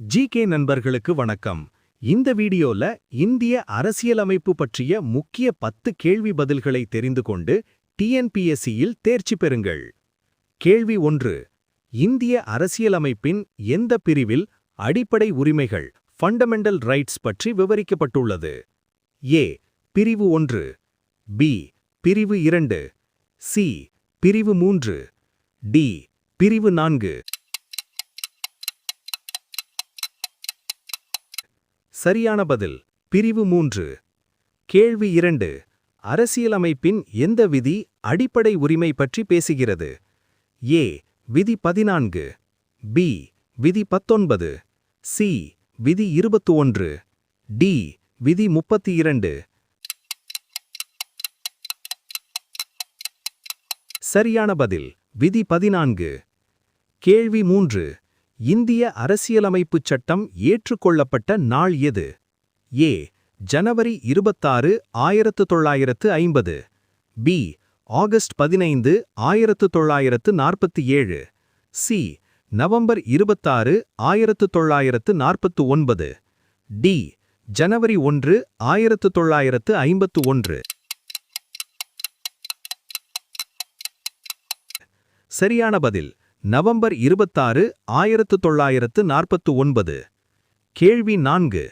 GK நண்பர்களுக்கு வணக்கம். இந்த வீடியோல இந்திய அரசியலமைப்பு பற்றிய முக்கிய பத்து கேள்வி பதில்களை தெரிந்து கொண்டு டிஎன்பிஎஸ்சியில் தேர்ச்சி பெறுங்கள். கேள்வி ஒன்று இந்திய அரசியலமைப்பின் எந்த பிரிவில் அடிப்படை உரிமைகள் ஃபண்டமெண்டல் ரைட்ஸ் பற்றி விவரிக்கப்பட்டுள்ளது? ஏ பிரிவு ஒன்று பி பிரிவு இரண்டு சி பிரிவு மூன்று டி பிரிவு நான்கு. சரியான பதில். பிரிவு மூன்று. கேள்வி இரண்டு. அரசியலமைப்பின் எந்த விதி அடிப்படை உரிமை பற்றி பேசுகிறது? ஏ. விதி பதினான்கு. பி. விதி பத்தொன்பது. சி. விதி இருபத்து ஒன்று டி. விதி முப்பத்தி இரண்டு சரியான பதில். விதி பதினான்கு. கேள்வி மூன்று. இந்திய அரசியலமைப்புச் சட்டம் ஏற்றுக்கொள்ளப்பட்ட நாள் எது? ஏ ஜனவரி இருபத்தாறு ஆயிரத்து தொள்ளாயிரத்து ஐம்பது. பி ஆகஸ்ட் பதினைந்து ஆயிரத்து தொள்ளாயிரத்து நாற்பத்தி ஏழு. சி நவம்பர் இருபத்தாறு ஆயிரத்து தொள்ளாயிரத்து நாற்பத்து ஒன்பது டி ஜனவரி ஒன்று ஆயிரத்து தொள்ளாயிரத்து ஐம்பத்து ஒன்று சரியான பதில். நவம்பர் இருபத்தாறு ஆயிரத்து தொள்ளாயிரத்து நாற்பத்து ஒன்பது. கேள்வி நான்கு.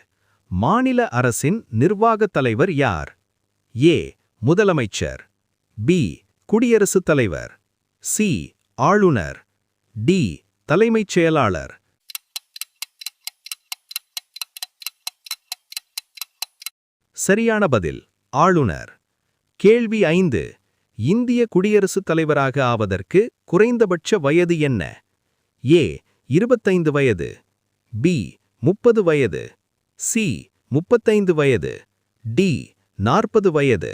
மாநில அரசின் நிர்வாகத் தலைவர் யார்? ஏ. முதலமைச்சர். பி. குடியரசுத் தலைவர். சி. ஆளுநர். டி. தலைமைச் செயலாளர். சரியான பதில். ஆளுநர். கேள்வி ஐந்து. இந்திய குடியரசுத் தலைவராக ஆவதற்கு குறைந்தபட்ச வயது என்ன? ஏ இருபத்தைந்து வயது. பி முப்பது வயது. சி முப்பத்தைந்து வயது. டி நாற்பது வயது.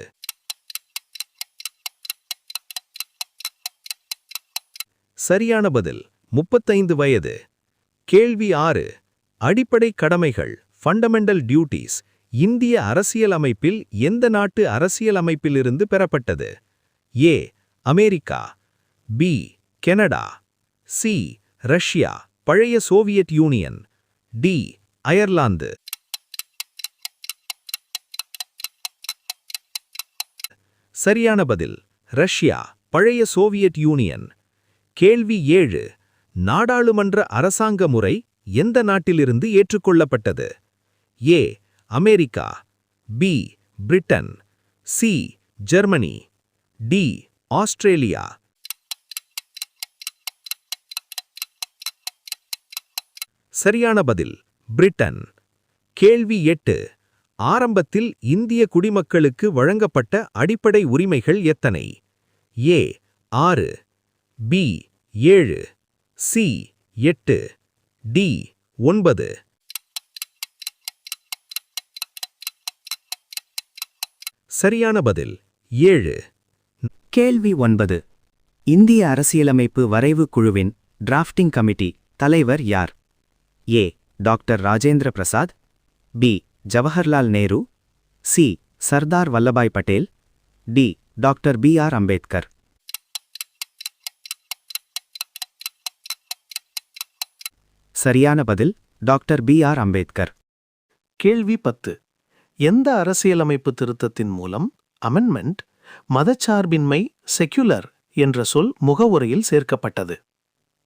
சரியான பதில் முப்பத்தைந்து வயது. கேள்வி ஆறு அடிப்படை கடமைகள் ஃபண்டமெண்டல் டியூட்டிஸ் இந்திய அரசியலமைப்பில் எந்த நாட்டு அரசியலமைப்பிலிருந்து பெறப்பட்டது? A America B Canada C Russia பழைய சோவியத் யூனியன் டி அயர்லாந்து. சரியான பதில் ரஷ்யா பழைய சோவியத் யூனியன். கேள்வி ஏழு நாடாளுமன்ற அரசாங்க முறை எந்த நாட்டிலிருந்து ஏற்றுக்கொள்ளப்பட்டது? A America B Britain C Germany. D Australia. சரியான பதில் பிரிட்டன். கேள்வி எட்டு ஆரம்பத்தில் இந்திய குடிமக்களுக்கு வழங்கப்பட்ட அடிப்படை உரிமைகள் எத்தனை? ஏ ஆறு. பி ஏழு. சி எட்டு. டி ஒன்பது. சரியான பதில் ஏழு. கேள்வி ஒன்பது. இந்திய அரசியலமைப்பு வரைவு குழுவின் டிராஃப்டிங் கமிட்டி தலைவர் யார்? A. Doctor Rajendra Prasad. B. Jawaharlal Nehru. C. Sardar Vallabhbhai Patel. D. Doctor B. R. Ambedkar. சரியான பதில் டாக்டர் பி. ஆர். அம்பேத்கர். கேள்வி பத்து. எந்த அரசியலமைப்பு திருத்தத்தின் மூலம் அமெண்ட்மெண்ட் மதச்சார்பின்மை செக்யுலர் என்ற சொல் முகவுரையில் சேர்க்கப்பட்டது.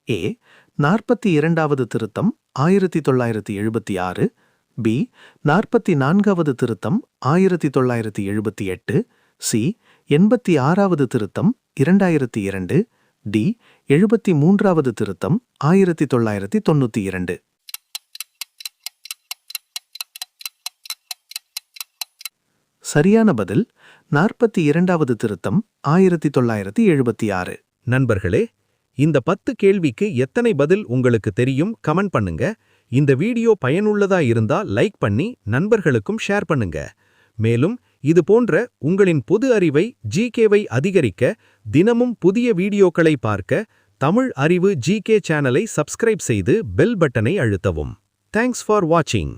ஏ நாற்பத்தி இரண்டாவது திருத்தம் ஆயிரத்தி தொள்ளாயிரத்தி எழுபத்தி ஆறு பி நாற்பத்தி நான்காவது திருத்தம் ஆயிரத்தி தொள்ளாயிரத்தி எழுபத்தி எட்டு சி எண்பத்தி ஆறாவது திருத்தம் இரண்டாயிரத்தி இரண்டு டி எழுபத்தி மூன்றாவது திருத்தம் ஆயிரத்தி தொள்ளாயிரத்தி தொண்ணூத்தி இரண்டு சரியான பதில் நாற்பத்தி இரண்டாவது திருத்தம் ஆயிரத்தி தொள்ளாயிரத்தி எழுபத்தி ஆறு. நண்பர்களே இந்த பத்து கேள்விக்கு எத்தனை பதில் உங்களுக்கு தெரியும் கமெண்ட் பண்ணுங்க. இந்த வீடியோ பயனுள்ளதா இருந்தா லைக் பண்ணி நண்பர்களுக்கும் ஷேர் பண்ணுங்க. மேலும் இது போன்ற உங்களின் பொது அறிவை ஜிகேவை அதிகரிக்க தினமும் புதிய வீடியோக்களை பார்க்க தமிழ் அறிவு ஜிகே சேனலை சப்ஸ்கிரைப் செய்து பெல் பட்டனை அழுத்தவும். தேங்க்ஸ் ஃபார் வாட்சிங்